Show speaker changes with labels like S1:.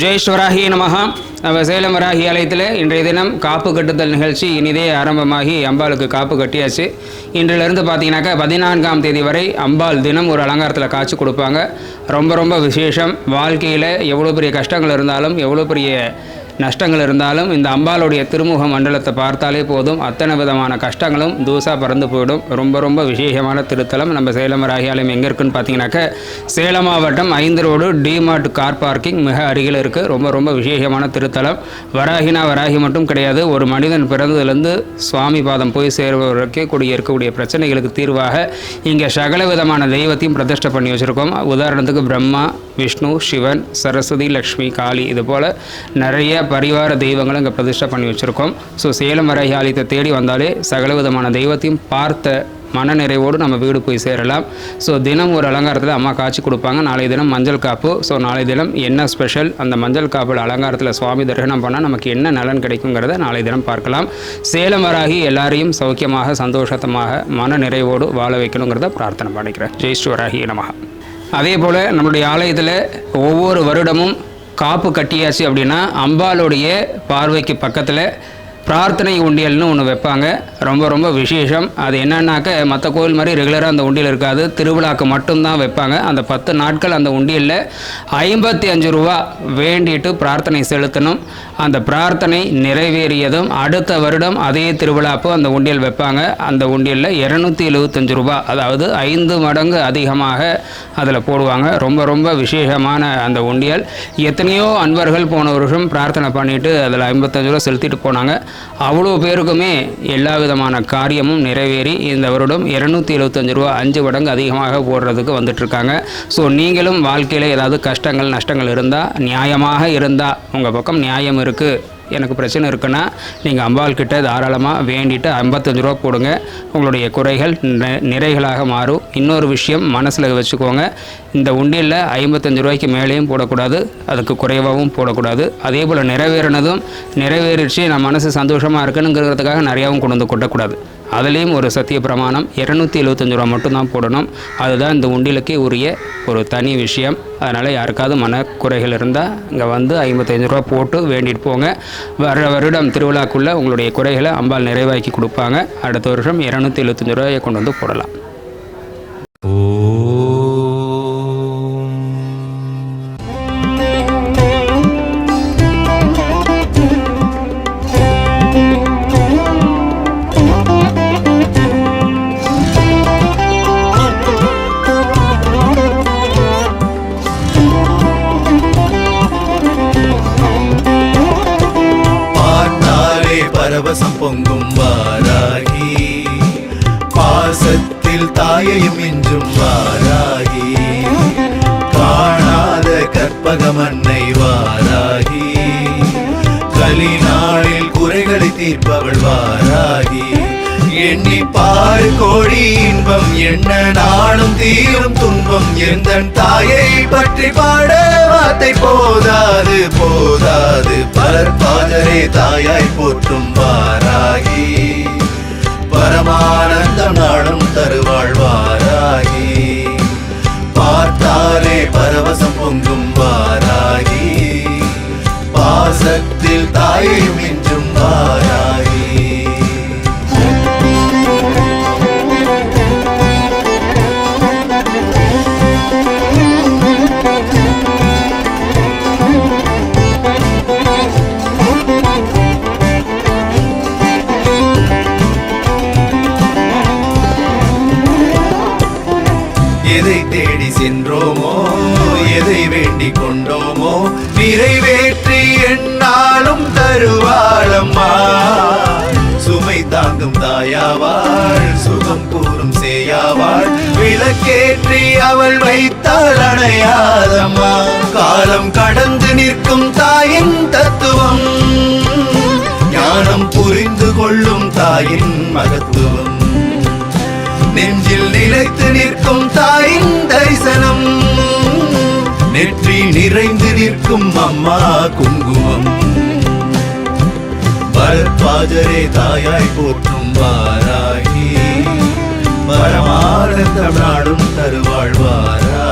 S1: ஜெயஸ்வராகி நமகா நம்ம சேலம் வராகி ஆலயத்தில் இன்றைய தினம் காப்பு கட்டுதல் நிகழ்ச்சி இனிதே ஆரம்பமாகி அம்பாளுக்கு காப்பு கட்டியாச்சு. இன்றிலிருந்து பார்த்தீங்கன்னாக்கா பதினான்காம் தேதி வரை அம்பாள் தினம் ஒரு அலங்காரத்தில் காட்சி கொடுப்பாங்க. ரொம்ப ரொம்ப விசேஷம். வாழ்க்கையில் எவ்வளோ பெரிய கஷ்டங்கள் இருந்தாலும் எவ்வளோ பெரிய நஷ்டங்கள் இருந்தாலும் இந்த அம்பாளுடைய திருமுக மண்டலத்தை பார்த்தாலே போதும். அத்தனை விதமான கஷ்டங்களும் தூசா பறந்து போயிடும். ரொம்ப ரொம்ப விசேஷமான திருத்தலம். நம்ம சேலம் ராகியாலயம் எங்கே இருக்குன்னு பார்த்தீங்கன்னாக்க சேலம் மாவட்டம் ஐந்து ரோடு டிமார்ட் கார் பார்க்கிங் மிக அருகில் இருக்குது ரொம்ப ரொம்ப விசேஷமான திருத்தலம். வராகினா வராகி மட்டும் கிடையாது. ஒரு மனிதன் பிறந்ததுலேருந்து சுவாமி பாதம் போய் சேர்வதற்கே கூடிய இருக்கக்கூடிய பிரச்சனைகளுக்கு தீர்வாக இங்கே சகல விதமான தெய்வத்தையும் பிரதிஷ்டை பண்ணி வச்சுருக்கோம். உதாரணத்துக்கு பிரம்மா விஷ்ணு சிவன் சரஸ்வதி லக்ஷ்மி காளி இது போல் நிறைய பரிவார தெய்வங்களை இங்கே பிரதிஷ்டை பண்ணி வச்சுருக்கோம். ஸோ சேலம் வரை ஆலயத்தை தேடி வந்தாலே சகல விதமான தெய்வத்தையும் பார்த்த மன நிறைவோடு நம்ம வீடு போய் சேரலாம். ஸோ தினம் ஒரு அலங்காரத்தில் அம்மா காய்ச்சி கொடுப்பாங்க. நாளைய தினம் மஞ்சள் காப்பு. ஸோ நாளைய தினம் என்ன ஸ்பெஷல் அந்த மஞ்சள் காப்பில் அலங்காரத்தில் சுவாமி தரிசனம் பண்ணால் நமக்கு என்ன நலன் கிடைக்குங்கிறத நாளைய தினம் பார்க்கலாம். சேலம் வராகி எல்லாரையும் சௌக்கியமாக சந்தோஷத்தமாக மன நிறைவோடு வாழ வைக்கணுங்கிறத பிரார்த்தனை பண்ணிக்கிறேன். ஜெய் நமகா அதே போல் நம்மளுடைய ஆலயத்தில் ஒவ்வொரு வருடமும் காப்பு கட்டியாச்சு அப்படின்னா அம்பாளுடைய பார்வைக்கு பக்கத்தில் பிரார்த்தனை உண்டியல்னு ஒன்று வைப்பாங்க. ரொம்ப ரொம்ப விசேஷம். அது என்னன்னாக்க மற்ற கோவில் மாதிரி ரெகுலராக அந்த உண்டியல் இருக்காது. திருவிழாக்கு மட்டும்தான் வைப்பாங்க. அந்த பத்து நாட்கள் அந்த உண்டியலில் ஐம்பத்தி அஞ்சு ரூபா வேண்டிட்டு பிரார்த்தனை செலுத்தணும். அந்த பிரார்த்தனை நிறைவேறியதும் அடுத்த வருடம் அதே திருவிழாப்போ அந்த உண்டியல் வைப்பாங்க. அந்த உண்டியலில் இரநூத்தி எழுபத்தஞ்சு ரூபா அதாவது ஐந்து மடங்கு அதிகமாக அதில் போடுவாங்க. ரொம்ப ரொம்ப விசேஷமான அந்த உண்டியல். எத்தனையோ அன்பர்கள் போன வருஷம் பிரார்த்தனை பண்ணிட்டு அதில் ஐம்பத்தஞ்சு ரூபா செலுத்திட்டு போனாங்க. அவ்வளோ பேருக்குமே எல்லா விதமான காரியமும் நிறைவேறி இந்த வருடம் இரநூத்தி எழுபத்தஞ்சு ரூபா அஞ்சு மடங்கு அதிகமாக போடுறதுக்கு வந்துட்டுருக்காங்க. ஸோ நீங்களும் வாழ்க்கையில் ஏதாவது கஷ்டங்கள் நஷ்டங்கள் இருந்தால் நியாயமாக இருந்தால் உங்கள் பக்கம் நியாயம் இருக்குது எனக்கு பிரச்சனை இருக்குன்னா நீங்கள் அம்பாள் கிட்ட தாராளமாக வேண்டிட்டு ஐம்பத்தஞ்சு ரூபா போடுங்க. உங்களுடைய குறைகள் நிறைகளாக மாறும். இன்னொரு விஷயம் மனசில் வச்சுக்கோங்க. இந்த உண்டியலில் ஐம்பத்தஞ்சு ரூபாய்க்கு மேலேயும் போடக்கூடாது. அதுக்கு குறைவாகவும் போடக்கூடாது. அதே போல் நிறைவேறினதும் நிறைவேறிச்சு நான் மனசு சந்தோஷமாக இருக்கணுங்கிறதுக்காக நிறையாவும் கொண்டு வந்து கொட்டக்கூடாது. அதுலேயும் ஒரு சத்திய பிரமாணம். இரநூத்தி எழுபத்தஞ்சு ரூபா மட்டும்தான் போடணும். அதுதான் இந்த உண்டியலுக்கே உரிய ஒரு தனி விஷயம். அதனால் யாருக்காவது மனக்குறைகள் இருந்தால் இங்கே வந்து ஐம்பத்தஞ்சு ரூபா போட்டு வேண்டிட்டு போங்க. வர வருடம் திருவிழாக்குள்ளே உங்களுடைய குறைகளை அம்பாள் நிறைவாக்கி கொடுப்பாங்க. அடுத்த வருஷம் இரநூத்தி எழுபத்தஞ்சு ரூபாயை கொண்டு வந்து போடலாம்.
S2: பரவசம் பொங்கும் வாராகி. பாசத்தில் தாயையும் இன்றும் வாராகி. காணாத கற்பகமன்னை வாராகி. கலிநாளில் குறைகளை தீர்ப்பவள் வாராகி. எண்ணி பாரு கோடி இன்பம் என்ன நாளும் தீரும் துன்பம் எந்தன் தாயை பற்றி பாட வார்த்தை போதாது போதாது. பலர் பாதரே தாயாய் போற்றும் வாராகி. பரமானந்தம் நாளும் தருவாழ்வாராகி பார்த்தாலே பரவசம் பொங்கும் வாராகி. பாசத்தில் தாயையும் தேடி சென்றோமோ? எதை வேண்டிக் கொண்டோமோ? நிறைவேற்றி என்னாலும் தருவாளம்மா. சுமை தாங்கும் தாயாவாள் சுகம் கூறும் சேயாவாள். விளக்கேற்றி அவள் வைத்தாள் அணையாதம்மா. காலம் கடந்து நிற்கும் தாயின் தத்துவம். ஞானம் புரிந்து கொள்ளும் தாயின் மகத்துவம். நெஞ்சில் நிலைத்து நிற்கும் தாய் நிறைந்து அம்மா குங்குமம். பரத்வாஜரே தாயாய் போற்றும் வாராகி. பரமானந்த நாடும் தருவாழ்வாரா